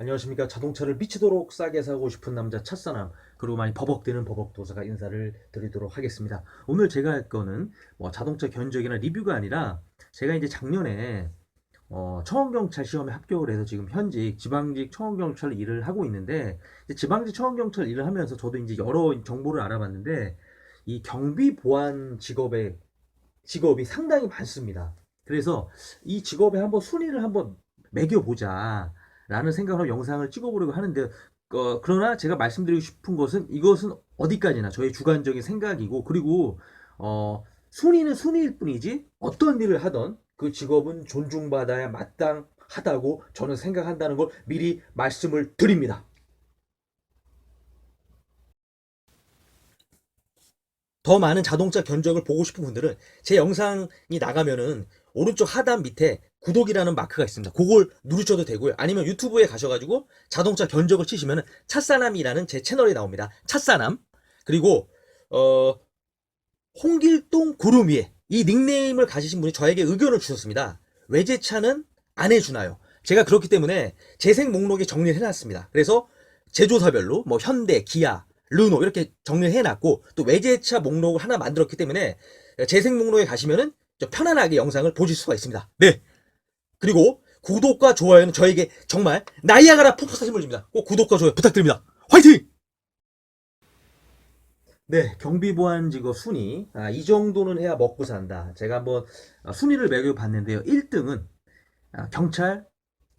안녕하십니까. 자동차를 미치도록 싸게 사고 싶은 남자 찻사남, 그리고 많이 버벅대는 버벅도사가 인사를 드리도록 하겠습니다. 오늘 제가 할 거는 뭐 자동차 견적이나 리뷰가 아니라 제가 이제 작년에 어, 청원경찰 시험에 합격을 해서 지금 현직 지방직 청원경찰 일을 하고 있는데 지방직 청원경찰 일을 하면서 저도 이제 여러 정보를 알아봤는데 이 경비 보안 직업의 직업이 상당히 많습니다. 그래서 이 직업에 한번 순위를 한번 매겨보자. 라는 생각으로 영상을 찍어보려고 하는데, 어, 그러나 제가 말씀드리고 싶은 것은 이것은 어디까지나 저의 주관적인 생각이고, 그리고, 어, 순위는 순위일 뿐이지, 어떤 일을 하던 그 직업은 존중받아야 마땅하다고 저는 생각한다는 걸 미리 말씀을 드립니다. 더 많은 자동차 견적을 보고 싶은 분들은 제 영상이 나가면은 오른쪽 하단 밑에 구독이라는 마크가 있습니다. 그걸 누르셔도 되고요. 아니면 유튜브에 가셔가지고 자동차 견적을 치시면은 찻사남이라는 제 채널이 나옵니다. 찻사남. 그리고, 어, 홍길동 구름 위에 이 닉네임을 가지신 분이 저에게 의견을 주셨습니다. 외제차는 안 해주나요? 제가 그렇기 때문에 재생 목록에 정리를 해놨습니다. 그래서 제조사별로 뭐 현대, 기아, 르노 이렇게 정리를 해놨고 또 외제차 목록을 하나 만들었기 때문에 재생 목록에 가시면은 좀 편안하게 영상을 보실 수가 있습니다. 네. 그리고 구독과 좋아요는 저에게 정말 나이아가라 폭포사 힘을 줍니다. 꼭 구독과 좋아요 부탁드립니다. 화이팅! 네, 경비보안 직업 순위. 아, 이 정도는 해야 먹고 산다. 제가 한번 아, 순위를 매겨봤는데요. 1등은 아, 경찰,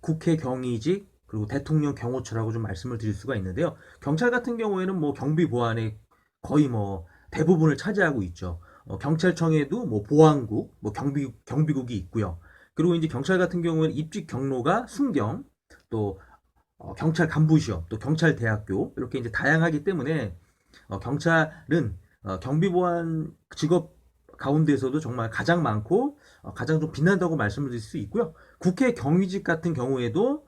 국회 경위직, 그리고 대통령 경호처라고 좀 말씀을 드릴 수가 있는데요. 경찰 같은 경우에는 뭐 경비 보안의 거의 뭐 대부분을 차지하고 있죠. 어, 경찰청에도 뭐 보안국, 뭐 경비, 경비국이 있고요. 그리고 이제 경찰 같은 경우에는 입직 경로가 순경, 또 어, 경찰 간부 시험, 또 경찰 대학교 이렇게 이제 다양하기 때문에 어, 경찰은 어, 경비 보안 직업 가운데서도 정말 가장 많고 어, 가장 좀 빛난다고 말씀을 드릴 수 있고요. 국회 경위직 같은 경우에도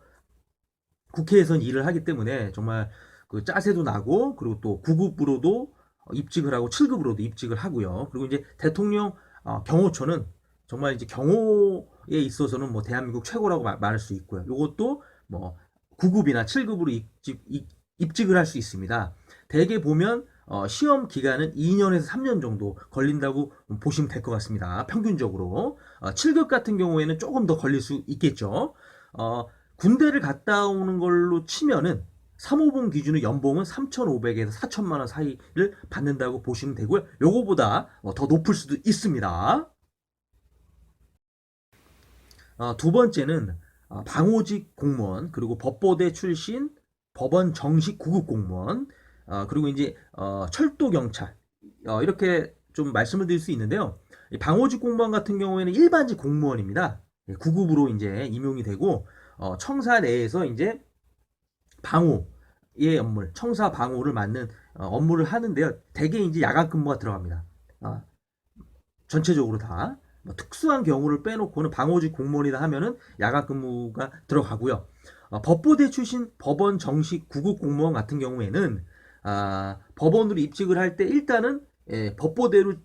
국회에선 일을 하기 때문에 정말 그 짜세도 나고 그리고 또 9급으로도 입직을 하고 7급으로도 입직을 하고요. 그리고 이제 대통령 어, 경호처는 정말 이제 경호에 있어서는 뭐 대한민국 최고라고 마- 말할 수 있고요. 이것도 뭐 9급이나 7급으로 입직, 입, 입직을 할 수 있습니다. 대개 보면 어, 시험 기간은 2년에서 3년 정도 걸린다고 보시면 될 것 같습니다. 평균적으로. 어, 7급 같은 경우에는 조금 더 걸릴 수 있겠죠. 어, 군대를 갔다 오는 걸로 치면은 3호봉 기준의 연봉은 3,500에서 4천만 원 사이를 받는다고 보시면 되고요. 요거보다 어, 더 높을 수도 있습니다. 어, 두 번째는 어, 방호직 공무원 그리고 법보대 출신 법원 정식 9급 공무원 어, 그리고 이제 어, 철도 경찰 어, 이렇게 좀 말씀을 드릴 수 있는데요. 이 방호직 공무원 같은 경우에는 일반직 공무원입니다. 9급으로 이제 임용이 되고 어, 청사 내에서 이제 방호의 업무, 청사 방호를 맡는 어, 업무를 하는데요. 대개 이제 야간 근무가 들어갑니다. 어, 전체적으로 다. 뭐 특수한 경우를 빼놓고는 방호직 공무원이다 하면은 야간 근무가 들어가고요. 어, 법보대 출신 법원 정식 9급 공무원 같은 경우에는 아, 법원으로 입직을 할 때 일단은 예, 법보대로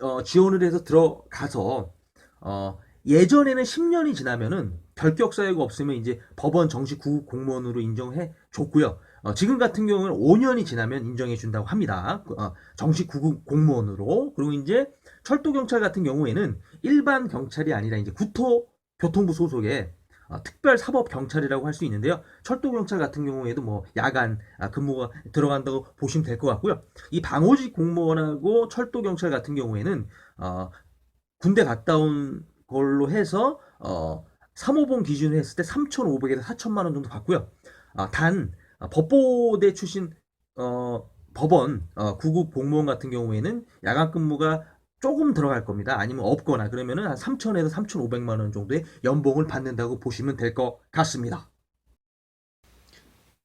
어, 지원을 해서 들어가서 어, 예전에는 10년이 지나면은 결격 사유가 없으면 이제 법원 정식 9급 공무원으로 인정해 줬고요. 어, 지금 같은 경우는 5년이 지나면 인정해 준다고 합니다. 어, 정식 9급 공무원으로. 그리고 이제 철도 경찰 같은 경우에는 일반 경찰이 아니라 이제 구토 교통부 소속의 어, 특별 사법 경찰이라고 할 수 있는데요. 철도 경찰 같은 경우에도 뭐 야간 아, 근무가 들어간다고 보시면 될 것 같고요. 이 방호직 공무원하고 철도 경찰 같은 경우에는 어, 군대 갔다 온 걸로 해서 어, 3호봉 기준으로 했을 때 3,500에서 4천만 원 정도 받고요. 아, 단 아, 법보대 출신 어, 법원 어, 9급 공무원 같은 경우에는 야간 근무가 조금 들어갈 겁니다. 아니면 없거나 그러면은 한 3,000에서 3,500만 원 정도의 연봉을 받는다고 보시면 될 것 같습니다.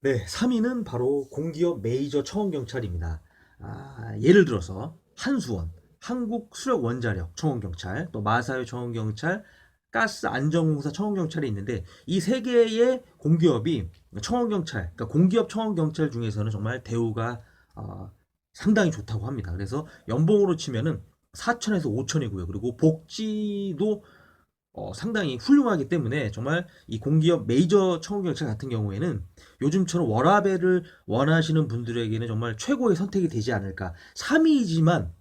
네, 3위는 바로 공기업 메이저 청원 경찰입니다. 아, 예를 들어서 한수원, 한국수력원자력 청원경찰, 또 마사회 청원경찰, 가스 안전공사 청원경찰이 있는데 이 세 개의 공기업이 청원경찰, 그러니까 공기업 청원경찰 중에서는 정말 대우가 어, 상당히 좋다고 합니다. 그래서 연봉으로 치면은 4천에서 5천이고요. 그리고 복지도 어, 상당히 훌륭하기 때문에 정말 이 공기업 메이저 청원경찰 같은 경우에는 요즘처럼 워라밸을 원하시는 분들에게는 정말 최고의 선택이 되지 않을까. 3위이지만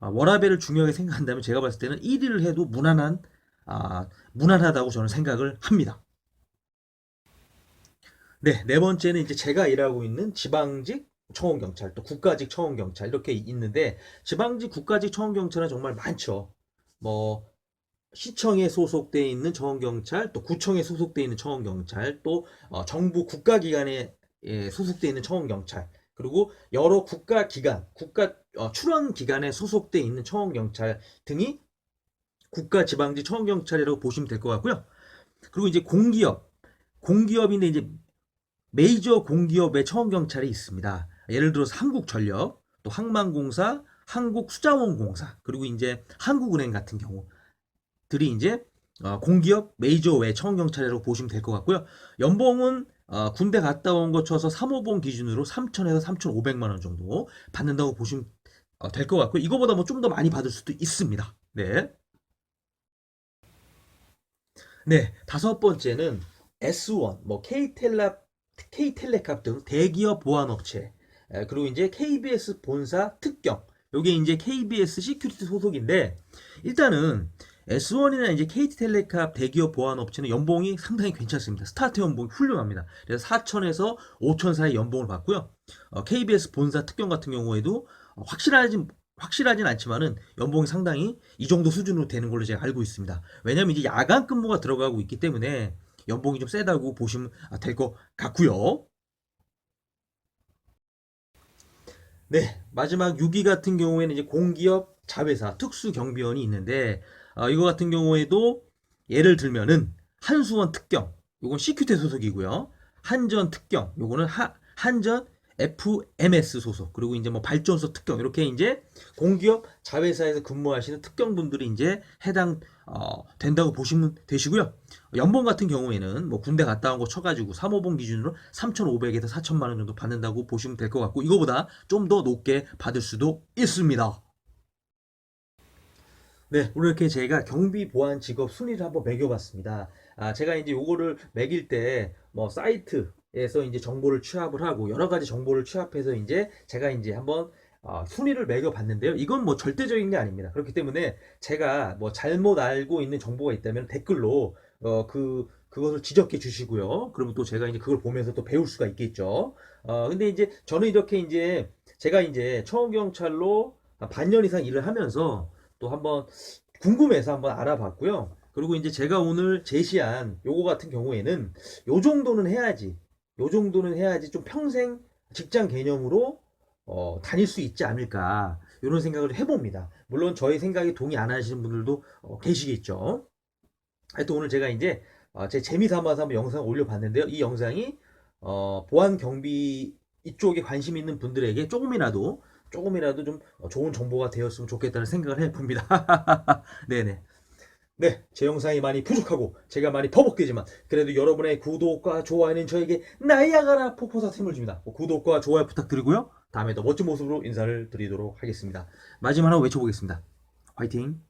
아, 워라밸을 중요하게 생각한다면 제가 봤을 때는 1위를 해도 무난한 아, 무난하다고 저는 생각을 합니다. 네, 네 번째는 이제 제가 일하고 있는 지방직 청원경찰, 또 국가직 청원경찰 이렇게 있는데 지방직 국가직 청원경찰은 정말 많죠. 뭐 시청에 소속돼 있는 청원경찰, 또 구청에 소속돼 있는 청원경찰, 또 어, 정부 국가기관에 예, 소속돼 있는 청원경찰, 그리고 여러 국가기관, 국가 어, 출원 기관에 소속돼 있는 청원경찰 등이 국가 지방직 청원경찰이라고 보시면 될 것 같고요. 그리고 이제 공기업, 공기업인데 이제 메이저 공기업의 청원경찰이 있습니다. 예를 들어서 한국전력, 또 항만공사, 한국수자원공사, 그리고 이제 한국은행 같은 경우들이 이제 어, 공기업 메이저 외 청원경찰이라고 보시면 될 것 같고요. 연봉은 어, 군대 갔다 온 거 쳐서 3호봉 기준으로 3천에서 3,500만 원 정도 받는다고 보시면 어, 될것 같고요. 이거보다 뭐 좀 더 많이 받을 수도 있습니다. 네. 네, 다섯 번째는 S1, 뭐 K텔라, K텔레캅 등 대기업 보안업체, 에, 그리고 이제 KBS 본사 특경, 요게 이제 KBS 시큐리티 소속인데 일단은 S1이나 이제 KT텔레캅 대기업 보안업체는 연봉이 상당히 괜찮습니다. 스타트 연봉이 훌륭합니다. 그래서 4천에서 5천 사이 연봉을 받고요. 어, KBS 본사 특경 같은 경우에도 어, 확실하진 확실하진 않지만은 연봉이 상당히 이 정도 수준으로 되는 걸로 제가 알고 있습니다. 왜냐면 이제 야간 근무가 들어가고 있기 때문에 연봉이 좀 세다고 보시면 될 것 같고요. 네, 마지막 6위 같은 경우에는 이제 공기업 자회사 특수경비원이 있는데 어, 이거 같은 경우에도 예를 들면은 한수원 특경, 요건 CQT 소속이고요. 한전 특경, 요거는 하, 한전 FMS 소속, 그리고 이제 뭐 발전소 특경 이렇게 이제 공기업 자회사에서 근무하시는 특경 분들이 이제 해당 어, 된다고 보시면 되시고요. 연봉 같은 경우에는 뭐 군대 갔다 온 거 쳐가지고 3호봉 기준으로 3,500에서 4천만 원 정도 받는다고 보시면 될 것 같고 이거보다 좀 더 높게 받을 수도 있습니다. 네, 오늘 이렇게 제가 경비 보안 직업 순위를 한번 매겨봤습니다. 아, 제가 이제 요거를 매길 때 뭐 사이트 에서 이제 정보를 취합을 하고 여러 가지 정보를 취합해서 이제 제가 이제 한번 어, 순위를 매겨봤는데요. 이건 뭐 절대적인 게 아닙니다. 그렇기 때문에 제가 뭐 잘못 알고 있는 정보가 있다면 댓글로 어, 그 그것을 지적해 주시고요. 그러면 또 제가 이제 그걸 보면서 또 배울 수가 있겠죠. 어, 근데 이제 저는 이렇게 이제 제가 이제 청원 경찰로 반년 이상 일을 하면서 또 한번 궁금해서 한번 알아봤고요. 그리고 이제 제가 오늘 제시한 요거 같은 경우에는 요 정도는 해야지. 요 정도는 해야지 좀 평생 직장 개념으로 어, 다닐 수 있지 않을까. 이런 생각을 해봅니다. 물론 저희 생각에 동의 안 하시는 분들도 어, 계시겠죠. 하여튼 오늘 제가 이제 어, 제 재미 삼아서 한번 영상을 올려봤는데요. 이 영상이 어, 보안 경비 이쪽에 관심 있는 분들에게 조금이라도 조금이라도 좀 좋은 정보가 되었으면 좋겠다는 생각을 해봅니다. 네네. 네, 제 영상이 많이 부족하고 제가 많이 버벅대지만 그래도 여러분의 구독과 좋아요는 저에게 나이아가라 폭포사 힘을 줍니다. 구독과 좋아요 부탁드리고요. 다음에 더 멋진 모습으로 인사를 드리도록 하겠습니다. 마지막으로 외쳐보겠습니다. 화이팅!